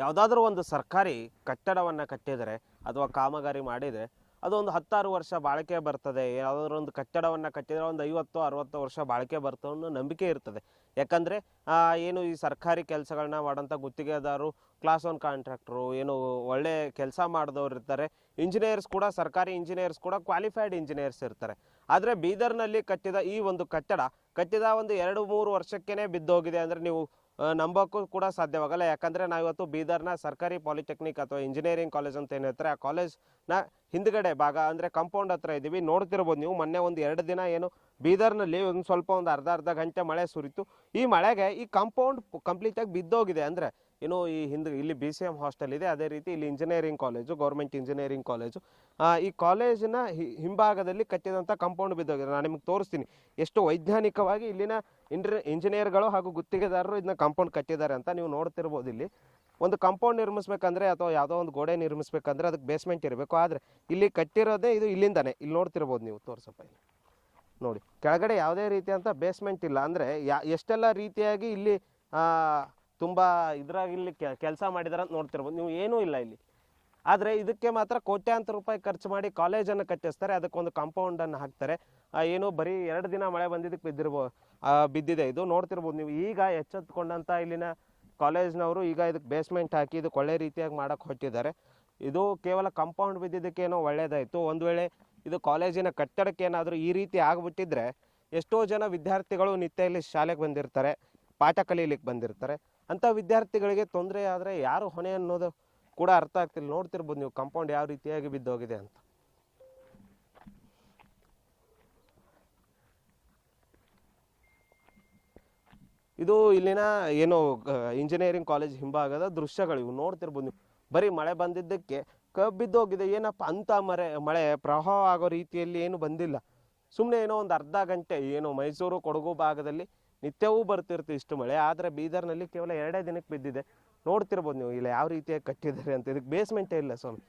ಯಾವುದಾದ್ರೂ ಒಂದು ಸರ್ಕಾರಿ ಕಟ್ಟಡವನ್ನು ಕಟ್ಟಿದರೆ ಅಥವಾ ಕಾಮಗಾರಿ ಮಾಡಿದರೆ ಅದೊಂದು ಹತ್ತಾರು ವರ್ಷ ಬಾಳಿಕೆ ಬರ್ತದೆ. ಯಾವುದಾದ್ರೂ ಒಂದು ಕಟ್ಟಡವನ್ನು ಕಟ್ಟಿದರೆ ಒಂದು ಐವತ್ತು, ಅರವತ್ತು ವರ್ಷ ಬಾಳಿಕೆ ಬರ್ತದೆ ಅನ್ನೋ ನಂಬಿಕೆ ಇರ್ತದೆ. ಯಾಕಂದರೆ ಏನು ಈ ಸರ್ಕಾರಿ ಕೆಲಸಗಳನ್ನ ಮಾಡೋಂಥ ಗುತ್ತಿಗೆದಾರರು ಕ್ಲಾಸ್ ಒನ್ ಕಾಂಟ್ರಾಕ್ಟ್ರು ಏನು ಒಳ್ಳೆ ಕೆಲಸ ಮಾಡಿದವ್ರು ಇರ್ತಾರೆ. ಇಂಜಿನಿಯರ್ಸ್ ಕೂಡ, ಸರ್ಕಾರಿ ಇಂಜಿನಿಯರ್ಸ್ ಕೂಡ ಕ್ವಾಲಿಫೈಡ್ ಇಂಜಿನಿಯರ್ಸ್ ಇರ್ತಾರೆ. ಆದರೆ ಬೀದರ್ನಲ್ಲಿ ಕಟ್ಟಿದ ಈ ಒಂದು ಕಟ್ಟಡ ಕಟ್ಟಿದ ಒಂದು ಎರಡು ಮೂರು ವರ್ಷಕ್ಕೇ ಬಿದ್ದೋಗಿದೆ. ಅಂದರೆ ನೀವು ನಂಬೋಕ್ಕೂ ಕೂಡ ಸಾಧ್ಯವಾಗಲ್ಲ. ಯಾಕಂದರೆ ನಾವಿವತ್ತು ಬೀದರ್ನ ಸರ್ಕಾರಿ ಪಾಲಿಟೆಕ್ನಿಕ್ ಅಥವಾ ಇಂಜಿನಿಯರಿಂಗ್ ಕಾಲೇಜ್ ಅಂತ ಏನು ಹೇಳ್ತಾರೆ, ಆ ಕಾಲೇಜ್ನ ಹಿಂದ್ಗಡೆ ಭಾಗ ಅಂದರೆ ಕಾಂಪೌಂಡ್ ಹತ್ರ ಇದ್ದೀವಿ ನೋಡ್ತಿರ್ಬೋದು ನೀವು, ಮೊನ್ನೆ ಒಂದು ಎರಡು ದಿನ ಏನು ಬೀದರ್ನಲ್ಲಿ ಒಂದು ಸ್ವಲ್ಪ ಒಂದು ಅರ್ಧ ಅರ್ಧ ಗಂಟೆ ಮಳೆ ಸುರಿತು. ಈ ಮಳೆಗೆ ಈ ಕಾಂಪೌಂಡ್ ಕಂಪ್ಲೀಟಾಗಿ ಬಿದ್ದೋಗಿದೆ. ಅಂದರೆ ಏನು ಈ ಹಿಂದೆ ಇಲ್ಲಿ ಬಿ ಸಿ ಎಂ ಹಾಸ್ಟೆಲ್ ಇದೆ. ಅದೇ ರೀತಿ ಇಲ್ಲಿ engineering college government engineering college ಈ ಕಾಲೇಜಿನ ಹಿಂಭಾಗದಲ್ಲಿ ಕಟ್ಟಿದಂಥ ಕಾಂಪೌಂಡ್ ಬಿದ್ದೋಗಿದೆ. ನಾನು ನಿಮಗೆ ತೋರಿಸ್ತೀನಿ. ಎಷ್ಟು ವೈಜ್ಞಾನಿಕವಾಗಿ ಇಲ್ಲಿನ ಇಂಡ್ರ ಇಂಜಿನಿಯರ್ಗಳು ಹಾಗೂ ಗುತ್ತಿಗೆದಾರರು ಇದನ್ನ ಕಾಂಪೌಂಡ್ ಕಟ್ಟಿದ್ದಾರೆ ಅಂತ ನೀವು ನೋಡ್ತಿರ್ಬೋದು ಇಲ್ಲಿ. ಒಂದು ಕಾಂಪೌಂಡ್ ನಿರ್ಮಿಸ್ಬೇಕಂದ್ರೆ ಅಥವಾ ಯಾವುದೋ ಒಂದು ಗೋಡೆ ನಿರ್ಮಿಸ್ಬೇಕಂದ್ರೆ ಅದಕ್ಕೆ ಬೇಸ್ಮೆಂಟ್ ಇರಬೇಕು. ಆದರೆ ಇಲ್ಲಿ ಕಟ್ಟಿರೋದೇ ಇದು ಇಲ್ಲಿಂದಾನೆ. ಇಲ್ಲಿ ನೋಡ್ತಿರ್ಬೋದು ನೀವು. ತೋರಿಸಪ್ಪ ಇಲ್ಲಿ. ನೋಡಿ, ಕೆಳಗಡೆ ಯಾವುದೇ ರೀತಿಯಂಥ ಬೇಸ್ಮೆಂಟ್ ಇಲ್ಲ. ಅಂದರೆ ಯಾ, ಎಷ್ಟೆಲ್ಲ ರೀತಿಯಾಗಿ ಇಲ್ಲಿ ತುಂಬ ಇದ್ರಾಗ ಇಲ್ಲಿ ಕೆಲಸ ಮಾಡಿದಾರೆ ಅಂತ ನೋಡ್ತಿರ್ಬೋದು. ನೀವು ಏನೂ ಇಲ್ಲ ಇಲ್ಲಿ. ಆದರೆ ಇದಕ್ಕೆ ಮಾತ್ರ ಕೋಟ್ಯಾಂತರ ರೂಪಾಯಿ ಖರ್ಚು ಮಾಡಿ ಕಾಲೇಜನ್ನು ಕಟ್ಟಿಸ್ತಾರೆ. ಅದಕ್ಕೊಂದು ಕಾಂಪೌಂಡನ್ನು ಹಾಕ್ತಾರೆ. ಏನು ಬರೀ ಎರಡು ದಿನ ಮಳೆ ಬಂದಿದ್ದಕ್ಕೆ ಬಿದ್ದಿರ್ಬೋ ಬಿದ್ದಿದೆ. ಇದು ನೋಡ್ತಿರ್ಬೋದು ನೀವು. ಈಗ ಎಚ್ಚೆತ್ಕೊಂಡಂಥ ಇಲ್ಲಿನ ಕಾಲೇಜ್ನವರು ಈಗ ಇದಕ್ಕೆ ಬೇಸ್ಮೆಂಟ್ ಹಾಕಿ ಇದಕ್ಕೆ ಒಳ್ಳೆ ರೀತಿಯಾಗಿ ಮಾಡೋಕ್ಕೆ ಹೊಟ್ಟಿದ್ದಾರೆ ಇದು ಕೇವಲ ಕಾಂಪೌಂಡ್ ಬಿದ್ದಿದ್ದಕ್ಕೇನೋ ಒಳ್ಳೆಯದಾಯಿತು ಒಂದು ವೇಳೆ ಇದು ಕಾಲೇಜಿನ ಕಟ್ಟಡಕ್ಕೆ ಏನಾದರೂ ಈ ರೀತಿ ಆಗಿಬಿಟ್ಟಿದ್ರೆ ಎಷ್ಟೋ ಜನ ವಿದ್ಯಾರ್ಥಿಗಳು ನಿತ್ಯ ಇಲ್ಲಿ ಶಾಲೆಗೆ ಬಂದಿರ್ತಾರೆ. ಪಾಠ ಕಲೀಲಿಕ್ಕೆ ಬಂದಿರ್ತಾರೆ. ಅಂಥ ವಿದ್ಯಾರ್ಥಿಗಳಿಗೆ ತೊಂದರೆ ಆದರೆ ಯಾರು ಹೊಣೆ ಅನ್ನೋದು ಕೂಡ ಅರ್ಥ ಆಗ್ತಿಲ್ಲ. ನೋಡ್ತಿರ್ಬೋದು ನೀವು ಕಾಂಪೌಂಡ್ ಯಾವ ರೀತಿಯಾಗಿ ಬಿದ್ದೋಗಿದೆ ಅಂತ. ಇದು ಇಲ್ಲಿನ ಏನು ಇಂಜಿನಿಯರಿಂಗ್ ಕಾಲೇಜ್ ಹಿಂಭಾಗದ ದೃಶ್ಯಗಳು ಇವು. ನೋಡ್ತಿರ್ಬೋದು ನೀವು. ಬರೀ ಮಳೆ ಬಂದಿದ್ದಕ್ಕೆ ಕಬ್ಬಿದ್ದೋಗಿದೆ ಏನಪ್ಪ ಅಂತ ಮರೆ, ಮಳೆ ಪ್ರವಾಹ ಆಗೋ ರೀತಿಯಲ್ಲಿ ಏನು ಬಂದಿಲ್ಲ. ಸುಮ್ಮನೆ ಏನೋ ಒಂದು ಅರ್ಧ ಗಂಟೆ, ಏನು ಮೈಸೂರು ಕೊಡಗು ಭಾಗದಲ್ಲಿ ನಿತ್ಯವೂ ಬರ್ತಿರ್ತೀವಿ ಇಷ್ಟು ಮಳೆ, ಆದರೆ ಬೀದರ್ನಲ್ಲಿ ಕೇವಲ ಎರಡೇ ದಿನಕ್ಕೆ ಬಿದ್ದಿದೆ. ನೋಡ್ತಿರ್ಬೋದು ನೀವು ಇಲ್ಲ ಯಾವ ರೀತಿಯಾಗಿ ಕಟ್ಟಿದ್ದಾರೆ ಅಂತ. ಇದಕ್ಕೆ ಬೇಸ್ಮೆಂಟೇ ಇಲ್ಲ ಸ್ವಾಮಿ.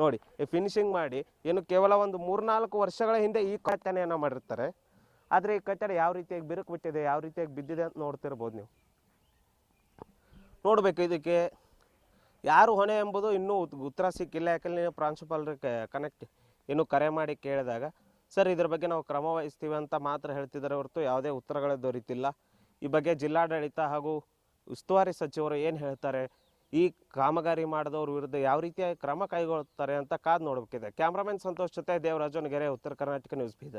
ನೋಡಿ, ಈ ಫಿನಿಶಿಂಗ್ ಮಾಡಿ ಏನು ಕೇವಲ ಒಂದು ಮೂರ್ನಾಲ್ಕು ವರ್ಷಗಳ ಹಿಂದೆ ಈ ಕಟ್ಟನೆಯನ್ನು ಮಾಡಿರ್ತಾರೆ. ಆದರೆ ಈ ಕಟ್ಟಡ ಯಾವ ರೀತಿಯಾಗಿ ಬಿರುಕು ಬಿಟ್ಟಿದೆ, ಯಾವ ರೀತಿಯಾಗಿ ಬಿದ್ದಿದೆ ಅಂತ ನೋಡ್ತಿರ್ಬೋದು ನೀವು. ನೋಡಬೇಕು ಇದಕ್ಕೆ ಯಾರು ಹೊಣೆ ಎಂಬುದು ಇನ್ನೂ ಉತ್- ಉತ್ತರ ಸಿಕ್ಕಿಲ್ಲ. ಯಾಕಂದ್ರೆ ಪ್ರಾಂಶುಪಾಲರಿಗೆ ಕನೆಕ್ಟ್ ಏನು ಕರೆ ಮಾಡಿ ಕೇಳಿದಾಗ ಸರ್, ಇದ್ರ ಬಗ್ಗೆ ನಾವು ಕ್ರಮ ವಹಿಸ್ತೀವಿ ಅಂತ ಮಾತ್ರ ಹೇಳ್ತಿದ್ದಾರೆ ಹೊರತು ಯಾವುದೇ ಉತ್ತರಗಳೇ ದೊರೀತಿಲ್ಲ. ಈ ಬಗ್ಗೆ ಜಿಲ್ಲಾಡಳಿತ ಹಾಗೂ ಉಸ್ತುವಾರಿ ಸಚಿವರು ಏನು ಹೇಳ್ತಾರೆ? ಈ ಕಾಮಗಾರಿ ಮಾಡಿದವ್ರ ವಿರುದ್ಧ ಯಾವ ರೀತಿಯ ಕ್ರಮ ಕೈಗೊಳ್ತಾರೆ ಅಂತ ಕಾದು ನೋಡಬೇಕಿದೆ. ಕ್ಯಾಮ್ರಾಮನ್ ಸಂತೋಷ್ ಜೊತೆ ದೇವರಾಜನ್ ಗೆರೆ ಉತ್ತರ ಕರ್ನಾಟಕ ನ್ಯೂಸ್ ಬೀದರ್.